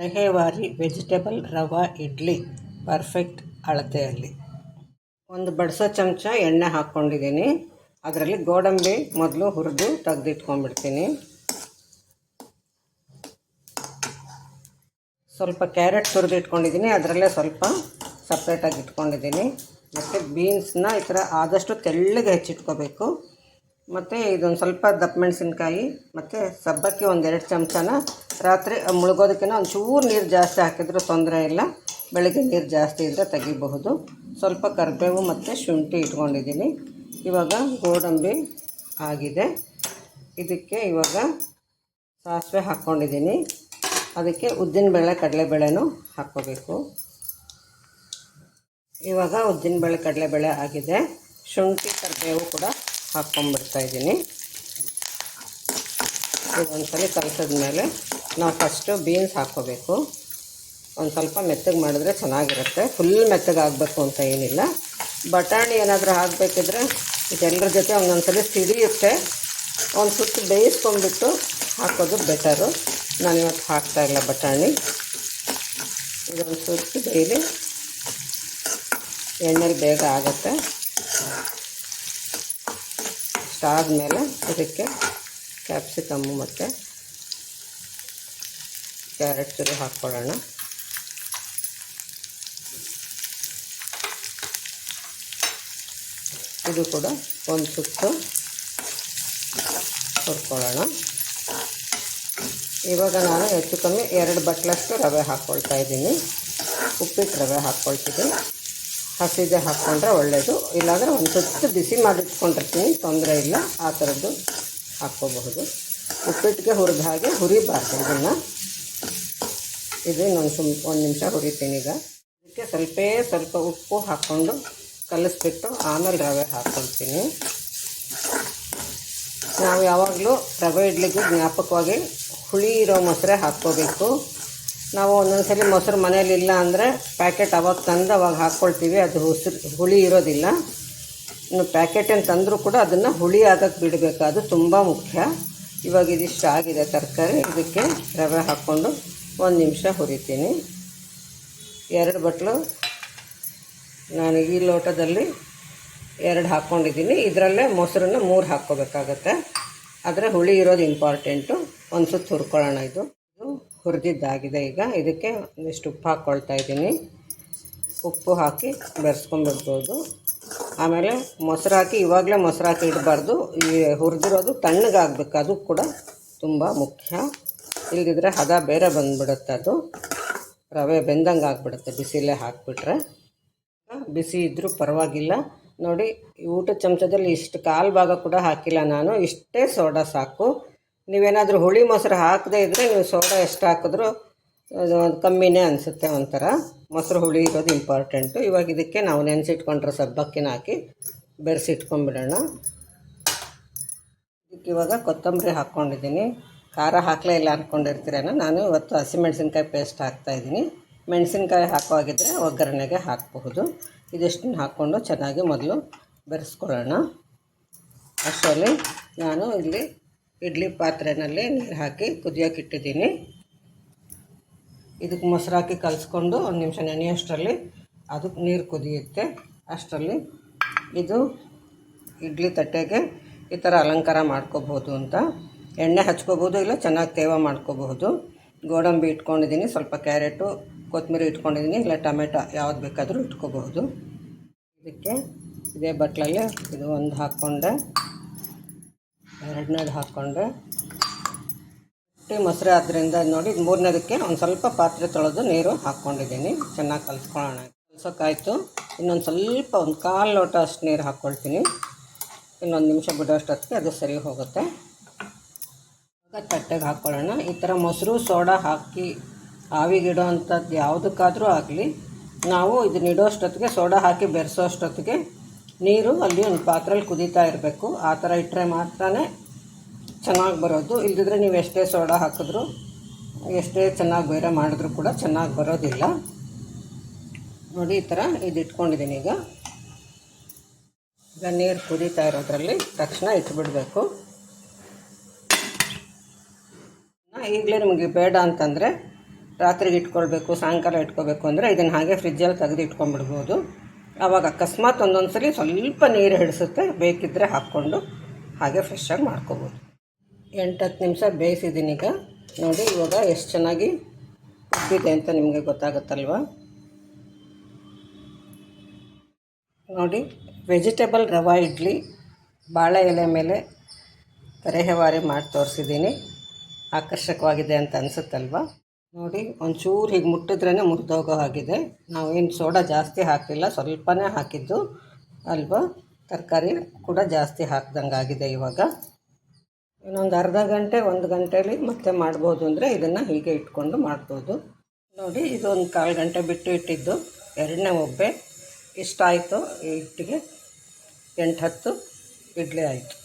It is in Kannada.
ತರಹೇವಾರಿ ವೆಜಿಟೇಬಲ್ ರವಾ ಇಡ್ಲಿ, ಪರ್ಫೆಕ್ಟ್ ಅಳತೆಯಲ್ಲಿ ಒಂದು ಬಡಿಸೋ ಚಮಚ ಎಣ್ಣೆ ಹಾಕ್ಕೊಂಡಿದ್ದೀನಿ. ಅದರಲ್ಲಿ ಗೋಡಂಬಿ ಮೊದಲು ಹುರಿದು ತೆಗೆದಿಟ್ಕೊಂಡ್ಬಿಡ್ತೀನಿ. ಸ್ವಲ್ಪ ಕ್ಯಾರೆಟ್ ತುರಿದಿಟ್ಕೊಂಡಿದ್ದೀನಿ. ಅದರಲ್ಲೇ ಸ್ವಲ್ಪ ಸಪ್ರೇಟಾಗಿ ಇಟ್ಕೊಂಡಿದ್ದೀನಿ. ಮತ್ತು ಬೀನ್ಸ್ನ ಈ ಥರ ಆದಷ್ಟು ತೆಳ್ಳಗೆ ಹೆಚ್ಚಿಟ್ಕೋಬೇಕು. ಮತ್ತು ಇದೊಂದು ಸ್ವಲ್ಪ ದಪ್ಪ ಮೆಣಸಿನ್ಕಾಯಿ, ಮತ್ತು ಸಬ್ಬಕ್ಕಿ ಒಂದೆರಡು ಚಮಚನ. ರಾತ್ರಿ ಮುಳುಗೋದಕ್ಕಿಂತ ಒಂಚೂರು ನೀರು ಜಾಸ್ತಿ ಹಾಕಿದ್ರೂ ತೊಂದರೆ ಇಲ್ಲ. ಬೆಳಗ್ಗೆ ನೀರು ಜಾಸ್ತಿ ಇದ್ದರೆ ತೆಗಿಬಹುದು. ಸ್ವಲ್ಪ ಕರಿಬೇವು ಮತ್ತು ಶುಂಠಿ ಇಟ್ಕೊಂಡಿದ್ದೀನಿ ಇವಾಗ ಗೋಡಂಬಿ ಆಗಿದೆ. ಇದಕ್ಕೆ ಇವಾಗ ಸಾಸಿವೆ ಹಾಕ್ಕೊಂಡಿದ್ದೀನಿ ಅದಕ್ಕೆ ಉದ್ದಿನಬೇಳೆ, ಕಡಲೆಬೇಳೆನೂ ಹಾಕ್ಕೋಬೇಕು. ಇವಾಗ ಉದ್ದಿನಬೇಳೆ, ಕಡಲೆಬೇಳೆ ಆಗಿದೆ. ಶುಂಠಿ, ಕರಿಬೇವು ಕೂಡ ಹಾಕ್ಕೊಂಬಿಡ್ತಾ ಇದ್ದೀನಿ. ಇದೊಂದ್ಸಲ ಕಲಸಿದ್ಮೇಲೆ ನಾವು ಫಸ್ಟು ಬೀನ್ಸ್ ಹಾಕ್ಕೋಬೇಕು. ಒಂದು ಸ್ವಲ್ಪ ಮೆತ್ತಗೆ ಮಾಡಿದ್ರೆ ಚೆನ್ನಾಗಿರುತ್ತೆ. ಫುಲ್ ಮೆತ್ತಗೆ ಆಗಬೇಕು ಅಂತ ಏನಿಲ್ಲ. ಬಟಾಣಿ ಏನಾದರೂ ಹಾಕಬೇಕಿದ್ರೆ ಇದೆಲ್ಲರ ಜೊತೆ ಒಂದೊಂದು ಸಲ ಸಿಡಿಯುತ್ತೆ. ಒಂದು ಸುತ್ತು ಬೇಯಿಸ್ಕೊಂಡ್ಬಿಟ್ಟು ಹಾಕೋದು ಬೆಟರು ನಾನಿವತ್ತು ಹಾಕ್ತಾಯಿಲ್ಲ ಬಟಾಣಿ. ಇದೊಂದು ಸುತ್ತು ಬೇಯಲಿ ಎಣ್ಣೆಲಿ ಬೇಗ ಆಗುತ್ತೆ. ಇಷ್ಟಾದಮೇಲೆ ಇದಕ್ಕೆ ಕ್ಯಾಪ್ಸಿಕಮ್ಮು ಮತ್ತು ಕ್ಯಾರೆಟ್ ತುರಿ ಹಾಕ್ಕೊಳ್ಳೋಣ. ಇದು ಕೂಡ ಒಂದು ಸುತ್ತು ಹುರ್ಕೊಳ್ಳೋಣ. ಇವಾಗ ನಾನು ಹೆಚ್ಚು ಕಮ್ಮಿ ಎರಡು ಬಟ್ಲಷ್ಟು ರವೆ ಹಾಕ್ಕೊಳ್ತಾ ಇದ್ದೀನಿ. ಉಪ್ಪಿಟ್ಟು ರವೆ ಹಾಕ್ಕೊಳ್ತಿದ್ದೀನಿ. ಹಸಿದೆ ಹಾಕ್ಕೊಂಡ್ರೆ ಒಳ್ಳೆಯದು ಇಲ್ಲಾಂದರೆ ಒಂದು ಸುತ್ತು ಬಿಸಿ ಮಾಡಿಟ್ಕೊಂಡಿರ್ತೀನಿ, ತೊಂದರೆ ಇಲ್ಲ. ಆ ಥರದ್ದು ಹಾಕ್ಕೋಬಹುದು. ಉಪ್ಪಿಟ್ಟಿಗೆ ಹುರಿದ ಹಾಗೆ ಹುರಿಬಾರ್ದು ಇದನ್ನು. ಇದು ಇನ್ನೊಂದು ಸುಮ್ ಒಂದು ನಿಮಿಷ ಹುರಿತೀನಿ ಈಗ. ಇದಕ್ಕೆ ಸ್ವಲ್ಪ ಸ್ವಲ್ಪ ಉಪ್ಪು ಹಾಕ್ಕೊಂಡು ಕಲಿಸ್ಬಿಟ್ಟು ಆಮೇಲೆ ರವೆ ಹಾಕ್ಕೊಳ್ತೀನಿ. ನಾವು ಯಾವಾಗಲೂ ರವೆ ಇಡ್ಲಿಗೆ ಜ್ಞಾಪಕವಾಗಿ ಹುಳಿ ಇರೋ ಮೊಸರೆ ಹಾಕ್ಕೋಬೇಕು. ನಾವು ಒಂದೊಂದು ಸಲ ಮೊಸರು ಮನೇಲಿ ಇಲ್ಲ ಅಂದರೆ ಪ್ಯಾಕೆಟ್ ಅವಾಗ ತಂದು ಅವಾಗ ಹಾಕ್ಕೊಳ್ತೀವಿ. ಅದು ಉಸಿರು, ಹುಳಿ ಇರೋದಿಲ್ಲ. ಇನ್ನು ಪ್ಯಾಕೆಟನ್ನು ತಂದರೂ ಕೂಡ ಅದನ್ನು ಹುಳಿ ಆಗಕ್ಕೆ ಬಿಡಬೇಕು. ಅದು ತುಂಬ ಮುಖ್ಯ. ಇವಾಗ ಇದಿಷ್ಟು ಆಗಿದೆ ತರಕಾರಿ. ಇದಕ್ಕೆ ರವೆ ಹಾಕ್ಕೊಂಡು ಒಂದು ನಿಮಿಷ ಹುರಿತೀನಿ. ಎರಡು ಬಟ್ಲು ನಾನು ಈ ಲೋಟದಲ್ಲಿ ಎರಡು ಹಾಕ್ಕೊಂಡಿದ್ದೀನಿ. ಇದರಲ್ಲೇ ಮೊಸರನ್ನ ಮೂರು ಹಾಕ್ಕೋಬೇಕಾಗತ್ತೆ. ಆದರೆ ಹುಳಿ ಇರೋದು ಇಂಪಾರ್ಟೆಂಟು ಒಂದು ಸುತ್ತ ಹುರ್ಕೊಳ್ಳೋಣ ಇದು. ಇದು ಹುರಿದಿದ್ದಾಗಿದೆ ಈಗ. ಇದಕ್ಕೆ ಒಂದಿಷ್ಟು ಉಪ್ಪು ಹಾಕ್ಕೊಳ್ತಾ ಇದ್ದೀನಿ. ಉಪ್ಪು ಹಾಕಿ ಬೆರೆಸ್ಕೊಂಡ್ಬಿಡ್ಬೋದು ಆಮೇಲೆ ಮೊಸರು ಹಾಕಿ, ಇವಾಗಲೇ ಮೊಸರು ಹಾಕಿ ಇಡಬಾರ್ದು. ಈ ಹುರಿದಿರೋದು ತಣ್ಣಗಾಗಬೇಕು. ಅದು ಕೂಡ ತುಂಬ ಮುಖ್ಯ. ಇಲ್ಲದಿದ್ದರೆ ಹದ ಬೇರೆ ಬಂದುಬಿಡುತ್ತೆ ಅದು. ರವೆ ಬೆಂದಂಗೆ ಆಗಿಬಿಡುತ್ತೆ. ಬಿಸಿಲೇ ಹಾಕಿಬಿಟ್ರೆ. ಬಿಸಿ ಇದ್ದರೂ ಪರವಾಗಿಲ್ಲ. ನೋಡಿ, ಊಟದ ಚಮಚದಲ್ಲಿ ಇಷ್ಟು ಕಾಲು ಭಾಗ ಕೂಡ ಹಾಕಿಲ್ಲ ನಾನು. ಇಷ್ಟೇ ಸೋಡಾ ಸಾಕು. ನೀವೇನಾದರೂ ಹುಳಿ ಮೊಸರು ಹಾಕದೇ ಇದ್ದರೆ ನೀವು ಸೋಡಾ ಎಷ್ಟು ಹಾಕಿದ್ರೂ ಕಮ್ಮಿನೇ ಅನಿಸುತ್ತೆ ಒಂಥರ. ಮೊಸರು ಹುಳಿ ಇರೋದು ಇಂಪಾರ್ಟೆಂಟು ಇವಾಗ ಇದಕ್ಕೆ ನಾವು ನೆನೆಸಿಟ್ಕೊಂಡ್ರೆ ಸಬ್ಬಕ್ಕಿನ ಹಾಕಿ ಬೆರೆಸಿಟ್ಕೊಂಡ್ಬಿಡೋಣ ಇದಕ್ಕೆ ಇವಾಗ ಕೊತ್ತಂಬರಿ ಹಾಕ್ಕೊಂಡಿದ್ದೀನಿ. ಖಾರ ಹಾಕಲೇ ಇಲ್ಲ ಅಂದ್ಕೊಂಡಿರ್ತೀರೇನೋ ನಾನು ಇವತ್ತು ಹಸಿಮೆಣ್ಸಿನ್ಕಾಯಿ ಪೇಸ್ಟ್ ಹಾಕ್ತಾಯಿದ್ದೀನಿ ಮೆಣಸಿನ್ಕಾಯಿ ಹಾಕುವಾಗಿದ್ದರೆ ಒಗ್ಗರಣೆಗೆ ಹಾಕಬಹುದು. ಇದಿಷ್ಟನ್ನು ಹಾಕ್ಕೊಂಡು ಚೆನ್ನಾಗಿ ಮೊದಲು ಬೆರೆಸ್ಕೊಳ್ಳೋಣ. ಅಷ್ಟರಲ್ಲಿ ನಾನು ಇಲ್ಲಿ ಇಡ್ಲಿ ಪಾತ್ರೆಯಲ್ಲಿ ನೀರು ಹಾಕಿ ಕುದಿಯೋಕೆ ಇಟ್ಟಿದ್ದೀನಿ. ಇದಕ್ಕೆ ಮೊಸರು ಹಾಕಿ ಕಲಿಸ್ಕೊಂಡು ಒಂದು ನಿಮಿಷ ನೆನೆಯೋಷ್ಟರಲ್ಲಿ ಅದಕ್ಕೆ ನೀರು ಕುದಿಯುತ್ತೆ. ಅಷ್ಟರಲ್ಲಿ ಇದು ಇಡ್ಲಿ ತಟ್ಟೆಗೆ ಈ ಥರ ಅಲಂಕಾರ ಮಾಡ್ಕೋಬೋದು ಅಂತ. ಎಣ್ಣೆ ಹಚ್ಕೋಬೋದು ಇಲ್ಲ ಚೆನ್ನಾಗಿ ತೇವ ಮಾಡ್ಕೋಬಹುದು ಗೋಡಂಬಿ ಇಟ್ಕೊಂಡಿದ್ದೀನಿ, ಸ್ವಲ್ಪ ಕ್ಯಾರೆಟು, ಕೊತ್ತಂಬರಿ ಇಟ್ಕೊಂಡಿದ್ದೀನಿ, ಇಲ್ಲ ಟೊಮೆಟೊ ಯಾವ್ದು ಬೇಕಾದರೂ ಇಟ್ಕೋಬಹುದು ಇದಕ್ಕೆ ಇದೇ ಬಟ್ಲಲ್ಲಿ ಇದು ಒಂದು ಹಾಕ್ಕೊಂಡೆ. ಎರಡನೇದು ಹಾಕ್ಕೊಂಡೆ ರೊಟ್ಟಿ ಮೊಸರು ಆದ್ದರಿಂದ ನೋಡಿ ಮೂರನೇದಕ್ಕೆ ಒಂದು ಸ್ವಲ್ಪ ಪಾತ್ರೆ ತೊಳೆದು ನೀರು ಹಾಕ್ಕೊಂಡಿದ್ದೀನಿ. ಚೆನ್ನಾಗಿ ಕಲಿಸ್ಕೊಳ್ಳೋಣ. ಕಲಿಸೋಕ್ಕಾಯಿತು ಇನ್ನೊಂದು ಸ್ವಲ್ಪ ಒಂದು ಕಾಲು ಲೋಟ ಅಷ್ಟು ನೀರು ಹಾಕ್ಕೊಳ್ತೀನಿ. ಇನ್ನೊಂದು ನಿಮಿಷ ಬಿಡೋಷ್ಟೊತ್ತಿಗೆ ಅದು ಸರಿ ಹೋಗುತ್ತೆ. ಆಗ ತಟ್ಟೆಗೆ ಹಾಕ್ಕೊಳ್ಳೋಣ. ಈ ಥರ ಮೊಸರು, ಸೋಡಾ ಹಾಕಿ ಆವಿಗಿಡೋ ಅಂಥದ್ದು ಯಾವುದಕ್ಕಾದರೂ ಆಗಲಿ, ನಾವು ಇದನ್ನ ಇಡೋಷ್ಟೊತ್ತಿಗೆ ಸೋಡಾ ಹಾಕಿ ಬೆರೆಸೋ ಅಷ್ಟೊತ್ತಿಗೆ ನೀರು ಅಲ್ಲಿ ಒಂದು ಪಾತ್ರೆಯಲ್ಲಿ ಕುದೀತಾ ಇರಬೇಕು. ಆ ಥರ ಇಟ್ಟರೆ ಮಾತ್ರ ಚೆನ್ನಾಗಿ ಬರೋದು. ಇಲ್ಲದಿದ್ರೆ ನೀವು ಎಷ್ಟೇ ಸೋಡಾ ಹಾಕಿದ್ರು, ಎಷ್ಟೇ ಚೆನ್ನಾಗಿ ಬೇರೆ ಮಾಡಿದ್ರು ಕೂಡ ಚೆನ್ನಾಗಿ ಬರೋದಿಲ್ಲ. ನೋಡಿ, ಈ ಥರ ಇದು ಇಟ್ಕೊಂಡಿದ್ದೀನಿ ಈಗ. ಈಗ ನೀರು ಕುದೀತಾ ಇರೋದ್ರಲ್ಲಿ ತಕ್ಷಣ ಇಟ್ಬಿಡಬೇಕು. ಈಗಲೇ ನಿಮಗೆ ಬೇಡ ಅಂತಂದರೆ ರಾತ್ರಿಗೆ ಇಟ್ಕೊಳ್ಬೇಕು, ಸಾಯಂಕಾಲ ಇಟ್ಕೋಬೇಕು ಅಂದರೆ ಇದನ್ನು ಹಾಗೆ ಫ್ರಿಜ್ಜಲ್ಲಿ ತೆಗೆದು ಇಟ್ಕೊಂಡ್ಬಿಡ್ಬೋದು ಆವಾಗ ಅಕಸ್ಮಾತ್ ಒಂದೊಂದು ಸಲ ಸ್ವಲ್ಪ ನೀರು ಹಿಡಿಸುತ್ತೆ ಬೇಕಿದ್ದರೆ ಹಾಕ್ಕೊಂಡು ಹಾಗೆ ಫ್ರೆಶ್ಶಾಗಿ ಮಾಡ್ಕೋಬೋದು. ಎಂಟು ಹತ್ತು ನಿಮಿಷ ಬೇಯಿಸಿದ್ದೀನಿ ಈಗ. ನೋಡಿ, ಇವಾಗ ಎಷ್ಟು ಚೆನ್ನಾಗಿ ಉಬ್ಬಿದೆ ಅಂತ ನಿಮಗೆ ಗೊತ್ತಾಗುತ್ತಲ್ವ? ನೋಡಿ ವೆಜಿಟೇಬಲ್ ರವಾ ಇಡ್ಲಿ, ಬಾಳೆ ಎಲೆ ಮೇಲೆ ತರಹೇವಾರಿ ಮಾಡಿ ತೋರಿಸಿದ್ದೀನಿ. ಆಕರ್ಷಕವಾಗಿದೆ ಅಂತ ಅನಿಸುತ್ತಲ್ವ? ನೋಡಿ, ಒಂಚೂರು ಹೀಗೆ ಮುಟ್ಟಿದ್ರೇ ಮುರಿದೋಗೋ ಹಾಗಿದೆ. ನಾವೇನು ಸೋಡಾ ಜಾಸ್ತಿ ಹಾಕಿಲ್ಲ ಸ್ವಲ್ಪನೇ ಹಾಕಿದ್ದು ಅಲ್ವಾ? ತರಕಾರಿ ಕೂಡ ಜಾಸ್ತಿ ಹಾಕ್ದಂಗೆ ಆಗಿದೆ ಇವಾಗ. ಇನ್ನೊಂದು ಅರ್ಧ ಗಂಟೆ, ಒಂದು ಗಂಟೇಲಿ ಮತ್ತೆ ಮಾಡ್ಬೋದು ಅಂದರೆ ಇದನ್ನು ಹೀಗೆ ಇಟ್ಕೊಂಡು ಮಾಡ್ಬೋದು. ನೋಡಿ, ಇದೊಂದು ಕಾಲು ಗಂಟೆ ಬಿಟ್ಟು ಇಟ್ಟಿದ್ದು. ಎರಡನೇ ಒಬ್ಬೆ. ಇಷ್ಟ ಆಯಿತು ಈ ಹಿಟ್ಟಿಗೆ. ಎಂಟು ಹತ್ತು ಇಡ್ಲಿ ಆಯಿತು.